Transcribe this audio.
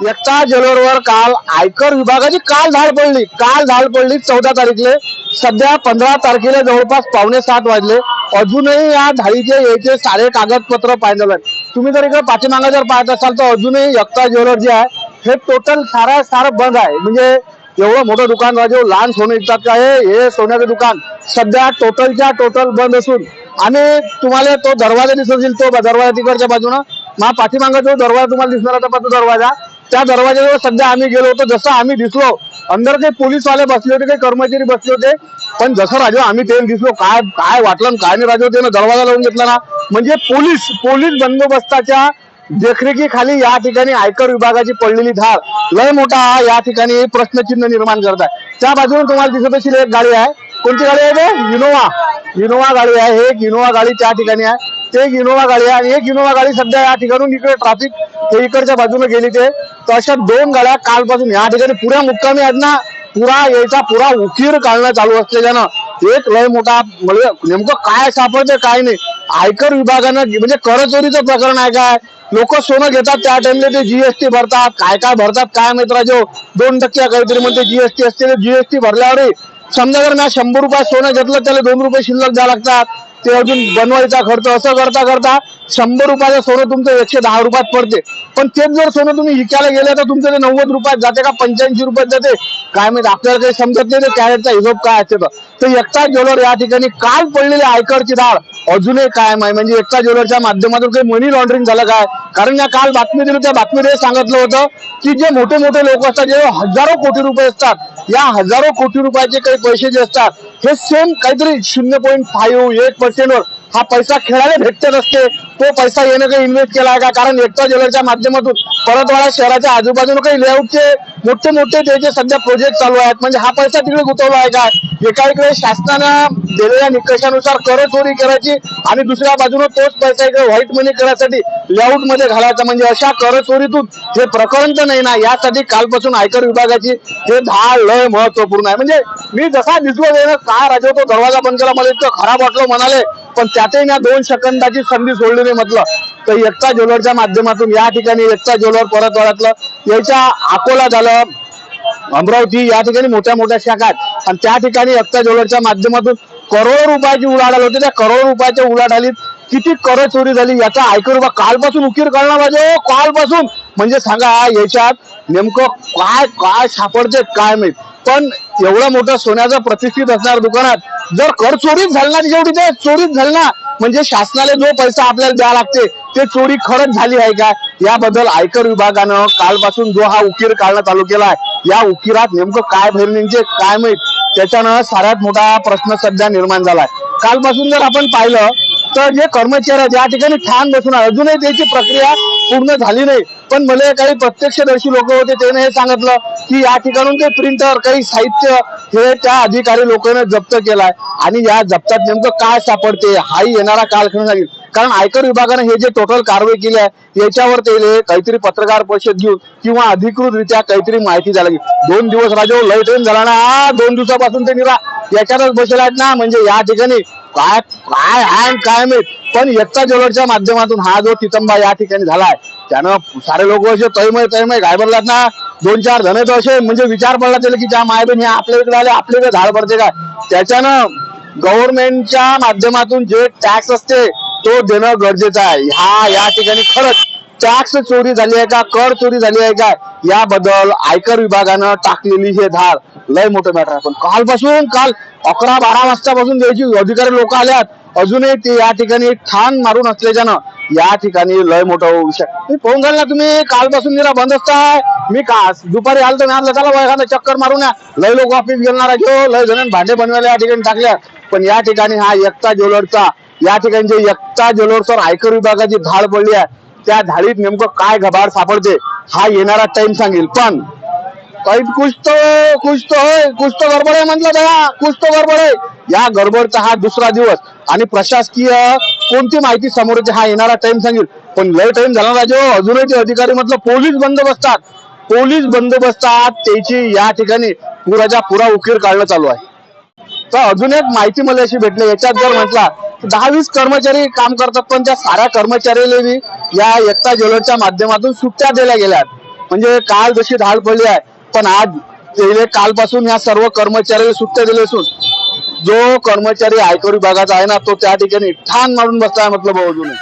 एकता जेलोरवर काल आयकर विभागाची काल धाड पडली. काल धाड पडली चौदा तारीखले. सध्या पंधरा तारखेला जवळपास पावणे सात वाजले. अजूनही या धाडीचे यायचे सारे कागदपत्र पाहिजे तुम्ही जर इकडे पाठीमागे जर पाहत असाल तर अजूनही एकता ज्वेलर जे आहे हे टोटल सारा सारं बंद आहे. म्हणजे एवढं मोठं दुकान राजे लहान सोनं विकतात का? हे हे सोन्याचं दुकान सध्या टोटलच्या टोटल बंद असून आणि तुम्हाला तो दरवाजा दिसत तो दरवाजा तिकडच्या बाजूनं. मा पाठीमागा जो दरवाजा तुम्हाला दिसणार होता पहा तो दरवाजा. त्या दरवाजाजवळ सध्या आम्ही गेलो होतो. जसं आम्ही दिसलो अंदर काही पोलीसवाले बसले होते काही कर्मचारी बसले होते. पण जसं राजू आम्ही ते दिसलो. काय काय वाटलं काय नाही राजू त्यानं दरवाजा लावून घेतला ना. म्हणजे पोलीस पोलीस बंदोबस्ताच्या देखरेखीखाली या ठिकाणी आयकर विभागाची पडलेली धार लय मोठा या ठिकाणी प्रश्नचिन्ह निर्माण करत आहे. त्या बाजूने तुम्हाला दिसत असेल एक गाडी आहे. कोणती गाडी आहे ते? इनोवा. इनोवा गाडी आहे. एक इनोवा गाडी त्या ठिकाणी आहे. ते एक इनोवा गाडी आहे आणि एक इनोवा गाडी सध्या या ठिकाणून इकडे ट्रॅफिक हे इकडच्या बाजूने गेली ते तर अशा दोन गाड्या कालपासून या ठिकाणी पुऱ्या मुक्कामी आहेत ना. पुरा यायचा पुरा उकीर काढणं चालू असलेल्यानं. एक लय मोठा म्हणजे नेमकं काय सापडते काय नाही. आयकर विभागानं म्हणजे करचोरीचं प्रकरण आहे काय? लोक सोनं घेतात त्या टाइमला ते जीएसटी भरतात. काय काय भरतात काय माहीत जो दोन टक्के काहीतरी म्हणते जीएसटी असते. जीएसटी भरल्यावर समजा जर मी शंभर रुपये सोनं घेतलं त्याला दोन रुपये शिल्लक द्यावं लागतात. ते अजून बनवायचा खर्च असं करता करता शंभर रुपयाचं सोनं तुमचं एकशे दहा रुपयात पडते. पण तेच जर सोनं तुम्ही विकायला गेले तर तुमचं ते नव्वद रुपयात जाते का पंच्याऐंशी रुपयात जाते? काय माहिती आपल्याला काही समजत नाही ते कॅरेटचा हिशोब काय असते तर. तर एकता ज्वेलर या ठिकाणी काल पडलेली आयकरची डाळ? अजूनही कायम आहे म्हणजे एकता ज्वेलरच्या माध्यमातून काही मनी लॉन्ड्रिंग झालं काय? कारण या काल बातमी दिली त्या बातमीमध्ये सांगितलं होतं की जे मोठे मोठे लोक असतात जे हजारो कोटी रुपये असतात या हजारो कोटी रुपयाचे काही पैसे जे असतात हे सेम काहीतरी शून्य पॉईंट फाईव्ह एक पर्सेंटवर हा पैसा खेळायला भेटत असते तो पैसा येणं काही इन्व्हेस्ट केला आहे का? कारण एकटा ज्वेलरच्या माध्यमातून परतवाडा शहराच्या आजूबाजूला काही लेआउटचे मोठे मोठे जे सध्या प्रोजेक्ट चालू आहेत म्हणजे हा पैसा तिकडे गुंतवला आहे का? एका इकडे शासनानं दिलेल्या निकषानुसार कर चोरी करायची आणि दुसऱ्या बाजूने तोच पैसा इकडे व्हाईट मनी करण्यासाठी लेआउटमध्ये घालायचा. म्हणजे अशा कर चोरीतून हे प्रकरण तर नाही ना यासाठी कालपासून आयकर विभागाची हे दहा लय महत्त्वपूर्ण आहे. म्हणजे मी जसा दिसलो देणं काय राजवतो दरवाजा बंद केला? मला इतकं खराब वाटलं म्हणाले. पण त्यातही ना दोन सेकंदाची संधी सोडली नाही म्हटलं. तर एकता ज्वेलरच्या माध्यमातून या ठिकाणी एकता ज्वेलर परत वळतलं याच्या अकोला झालं अमरावती या ठिकाणी मोठ्या मोठ्या शाखा आहेत. आणि त्या ठिकाणी एकता ज्वेलरच्या माध्यमातून करोडो रुपयाची उलाढाल होते. त्या करोड रुपयाच्या उलाढालीत किती कर चोरी झाली याचा आयकर विभाग कालपासून उकीर करणार पाहिजे हो, कालपासून. म्हणजे सांगा याच्यात नेमकं काय काय सापडते काय माहीत? पण एवढं मोठं सोन्याचं प्रतिष्ठित असणार दुकानात जर कर चोरीच झाली ना जेवढी ते चोरीच झाली ना. म्हणजे शासनाला जो पैसा आपल्याला द्यावा लागते ते चोरी खरंच झाली आहे का? याबद्दल आयकर विभागानं कालपासून जो हा उकीर काढणं चालू केला आहे या उकिरात नेमकं काय भरणींचे काय माहीत त्याच्यानं साऱ्यात मोठा प्रश्न सध्या निर्माण झालाय कालपासून जर आपण पाहिलं तर जे कर्मचारी आहेत या ठिकाणी ठाण बसून अजूनही त्याची प्रक्रिया पूर्ण झाली नाही. पण मला काही प्रत्यक्षदर्शी लोक होते त्याने हे सांगितलं की या ठिकाणून ते प्रिंटर काही साहित्य हे त्या अधिकारी लोकांना जप्त केलाय. आणि या जप्तात नेमकं काय सापडते हाही येणारा कालखंड सांगेल कारण आयकर विभागाने हे जे टोटल कारवाई केली आहे याच्यावर ते काहीतरी पत्रकार परिषद घेऊन किंवा अधिकृतरित्या काहीतरी माहिती झाली. दोन दिवस राजो हो, लय ट्रेन झाला ना दोन दिवसापासून ते निरा याच्यातच बसले आहेत ना म्हणजे या ठिकाणी काय काय आहे काय माहीत पण एकता ज्वेलरच्या माध्यमातून हा जो तितंबा या ठिकाणी झालाय त्यानं सारे लोक असे तैमय तैमय घाबरलात ना. दोन चार जण तर असे म्हणजे विचार पडला त्याला की ज्या माय बहीण हे आपल्या इकडे आले आपल्या इकडे झाड पडते काय त्याच्यानं गव्हर्नमेंटच्या माध्यमातून जे टॅक्स असते तो देणं गरजेचं आहे. हा या ठिकाणी खरंच टॅक्स चोरी झाली आहे का? कर चोरी झाली आहे का? याबद्दल आयकर विभागानं टाकलेली हे धार लय मोठं मॅटर आहे. पण कालपासून काल अकरा बारा वाजतापासून द्यायची अधिकारी लोक आल्यात अजूनही ते या ठिकाणी ठाण मारून असल्याच्यानं या ठिकाणी लय मोठा विषय पाहून घाल ना तुम्ही कालपासून निरा बंद असताय मी का दुपारी आलो तर मी आपलं चला एखादा चक्कर मारून या. लय लोक ऑफिस गेलणार घेऊ लय जण भांडे बनवायला या ठिकाणी टाकल्या पण या ठिकाणी हा एकता ज्वेलरचा या ठिकाणी जे एकता ज्वेलर्सवर आयकर विभागाची धाड पडली आहे त्या धाडीत नेमकं काय घबाड सापडते हा येणारा टाइम सांगेल. पण काही कुछ तो कुछ तो होय कुछ तो गडबड आहे म्हटलं दया कुछ तो गडबड आहे. या गडबडचा हा दुसरा दिवस. आणि प्रशासकीय कोणती माहिती समोर येते हा येणारा टाइम सांगेल. पण लय टाइम झाला राजे अजूनही ते अधिकारी म्हटलं पोलीस बंदोबस्तात. पोलीस बंदोबस्तात त्याची या ठिकाणी पुराच्या पुरा उकीर काढणं चालू आहे. तर अजून एक माहिती मला अशी भेटली याच्यात जर म्हटला दहा वीस कर्मचारी काम करतात पण त्या साऱ्या कर्मचाऱ्याला बी या एकता ज्वेलरच्या माध्यमातून सुट्ट्या दिल्या गेल्या म्हणजे काल जशी धाड पडली आहे पण आज गेले कालपासून या सर्व कर्मचाऱ्याला सुट्ट्या दिल्या असून जो कर्मचारी आयकर विभागाचा आहे ना तो त्या ठिकाणी ठाण मारून बसताय म्हटलं भाऊ अजूनही.